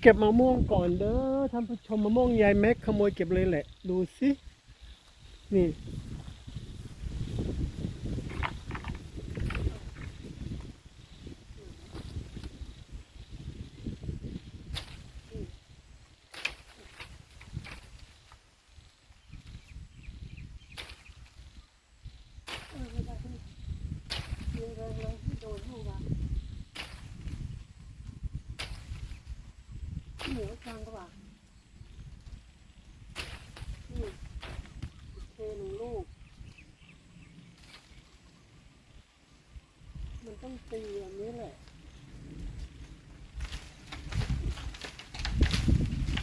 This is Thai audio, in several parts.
เก็บมะม่วงก่อนเด้อท่านผู้ชมมะม่วงยายแม็กขโมยเก็บเลยแหละ ดูสินี่เหนีย วจังกว่านี่เทหนึ่งลูก มันต้องตีแบบนี้แหละ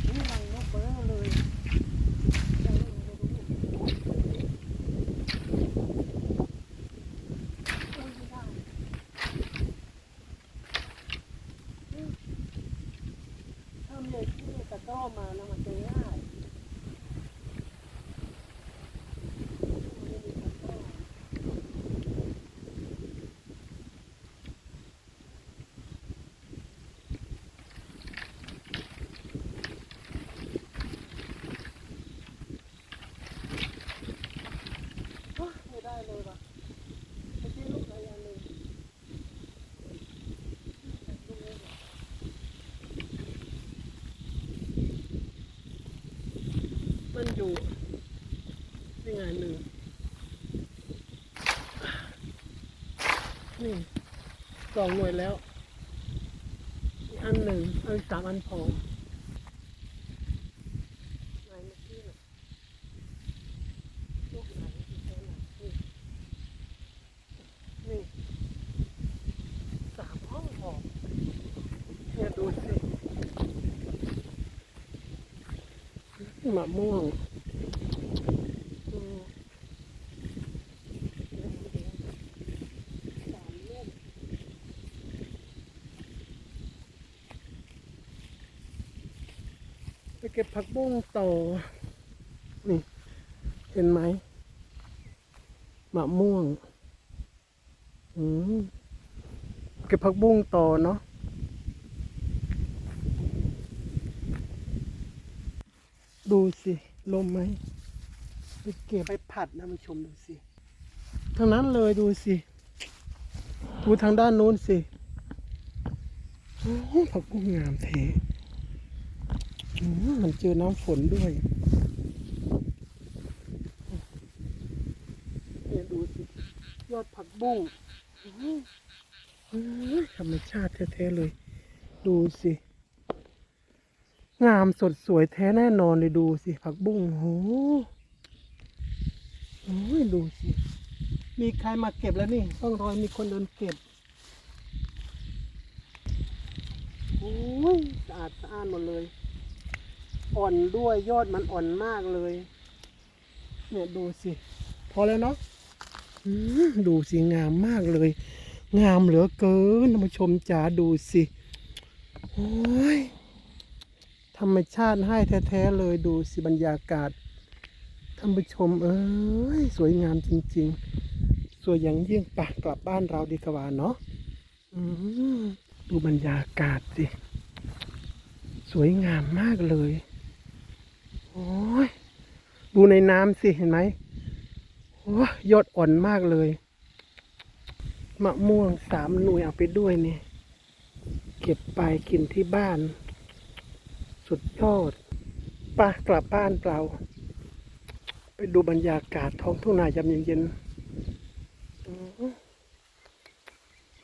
นี่รังนกเบลอเลยรังนกเบลอเลยโอ้ยไม่ได้ถ้าเล็กที่ตะกร้อมานะมันจะง่ายไม่ได้ตะกร้อ โอ๊ยไม่ได้เลยว่ะเมื่อกี้ลูกไหนอันหนึ่งดูเลยว่ะ มันอยู่นี่ไงหนึ่งนี่สองหน่วยแล้ว อันหนึ่งเอาอีกสามอันพอ ไหนเมื่อกี้น่ะลูกไหนที่แค่ไหนนี่นี่ สามห้องพอเนี่ยดูสิ มะม่วงอืมสามเล่มไปเก็บผักบุ้งต่อ นี่ เห็นไหมมะม่วง อืมเก็บผักบุ้งต่อเนาะ ดูสิลมไหมไปเก็บไปผัดนะมาชมดูสิทางนั้นเลยดูสิดูทางด้านนู้นสิโอ้โหผักบุ้งงามเทอืมมันเจอน้ำฝนด้วยเนี่ยดูสิ ยอดผักบุ้งอื้อหือธรรมชาติแท้ๆเลย ดูสิ งามสดสวยแท้แน่นอนเลยดูสิ ผักบุ้งโหโอ้ยดูสิ มีใครมาเก็บแล้วนี่ ต้องรอยมีคนเดินเก็บ โอ้ยสะอาดสะอ้านหมดเลย อ่อนด้วยยอดมันอ่อนมากเลย เนี่ยดูสิ พอแล้วเนาะดูสิงามมากเลย งามเหลือเกินท่านผู้ชมจ๋าดูสิ โอ้ย ธรรมชาติให้แท้ๆเลยดูสิบรรยากาศท่านผู้ชมเอ้ยสวยงามจริง ๆ สวยอย่างยิ่งปะกลับบ้านเราดีกว่าเนาะอืมดูบรรยากาศสิ สวยงามมากเลยโอ้ยดูในน้ำสิเห็นไหมโอ้ยยอดอ่อนมากเลยมะม่วงสามหน่วยเอาไปด้วยเนี่ยเก็บไปกินที่บ้าน สุดยอดปะกลับบ้านเปล่า ไปดูบรรยากาศท้องทุ่งนายามเย็นๆ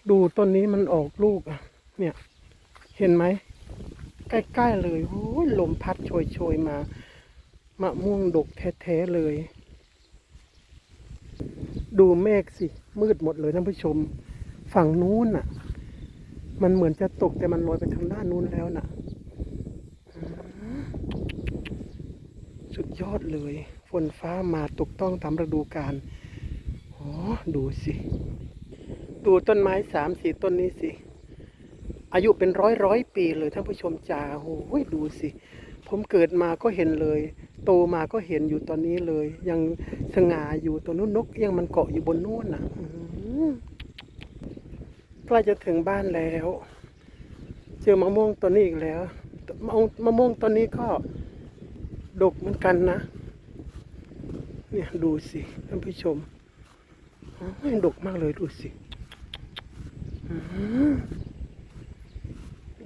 ดูต้นนี้มันออกลูกอะ เนี่ย เห็นไหม ใกล้ ๆ เลยโอ้ยลมพัดโชยๆมามะม่วงดกแท้ ๆ เลย ดูเมฆสิ มืดหมดเลยท่านผู้ชม ฝั่งนู้นน่ะ มันเหมือนจะตกแต่มันลอยไปทางด้านนู้นแล้วน่ะ สุดยอดเลย ฝนฟ้ามาตกต้องตามฤดูกาลโอ้ดูสิ ดูต้นไม้สามสี่ต้นนี้สิ อายุเป็นร้อยร้อยปีเลยท่านผู้ชมจ๋าโอ้ยดูสิ ผมเกิดมาก็เห็นเลย โตมาก็เห็นอยู่ตอนนี้เลย ยังสง่าอยู่ตัวนู้นนกเอี้ยังมันเกาะอยู่บนนู้นน่ะใกล้จะถึงบ้านแล้ว เจอมะม่วงตัวนี้อีกแล้ว มะม่วงมะม่วนี้ก็ ดกเหมือนกันนะ เนี่ยดูสิท่านผู้ชมโอ้ยดกมากเลยดูสิ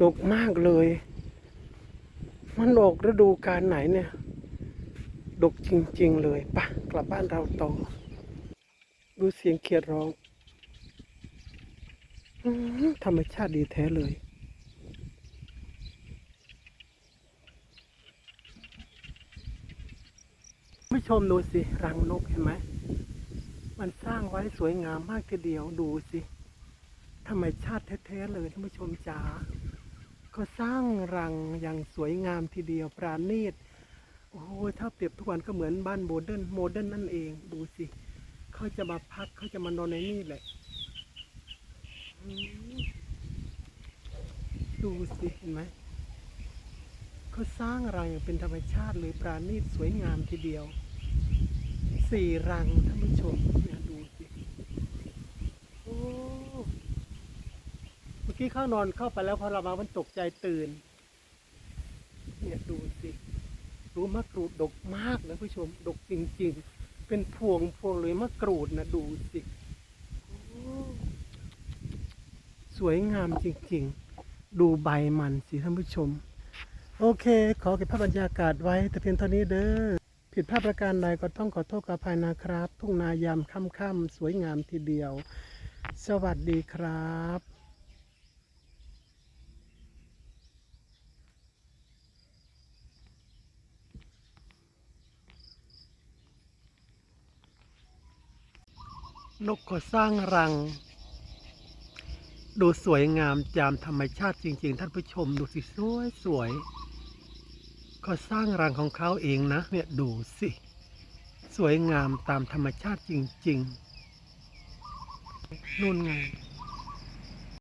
ดกมากเลย มันออกฤดูกาลไหนเนี่ย ดกจริง ๆ เลยปะกลับบ้านเราต่อ ดูเสียงเขียดร้องอธรรมชาติดีแท้เลย ชมดูสิรังนกเห็นไหมมันสร้างไว้สวยงามมากทีเดียวดูสิธรรมชาติแท้ๆเลยท่านผู้ชมจ๋าก็สร้างรังอย่างสวยงามทีเดียวปราณีตโอ้โหถ้าเปรียบทุกวันก็เหมือนบ้านโมเดิร์นโมเดิร์นนั่นเองดูสิเขาจะมาพักเขาจะมานอนในนี่แหละดูสิเห็นไหมเขาสร้างรังอย่างเป็นธรรมชาติเลยปราณีตสวยงามทีเดียว สี่รังท่านผู้ชมเนี่ยดูสิโอ้เมื่อกี้เข้านอนเข้าไปแล้วพอเรามามันตกใจตื่น เนี่ยดูสิรู้มะกรูดดกมากนะผู้ชมดกจริง ๆ เป็นพวงพวงเลยมะกรูดนะดูสิโอ้สวยงามจริง ๆ ดูใบมันสิท่านผู้ชม โอเค ขอเก็บภาพบรรยากาศไว้แต่เพียงเท่านี้เด้อ ผิดพลาดประการใดก็ต้องขอโทษขออภัยนะครับ ทุ่งนายามค่ำๆสวยงามทีเดียว สวัสดีครับนกก็สร้างรัง ดูสวยงามจามธรรมชาติจริง ๆ ท่านผู้ชมดูสิสวยสวย ก็สร้างรังของเขาเองนะเนี่ยดูสิ สวยงามตามธรรมชาติจริง ๆ นู่นไง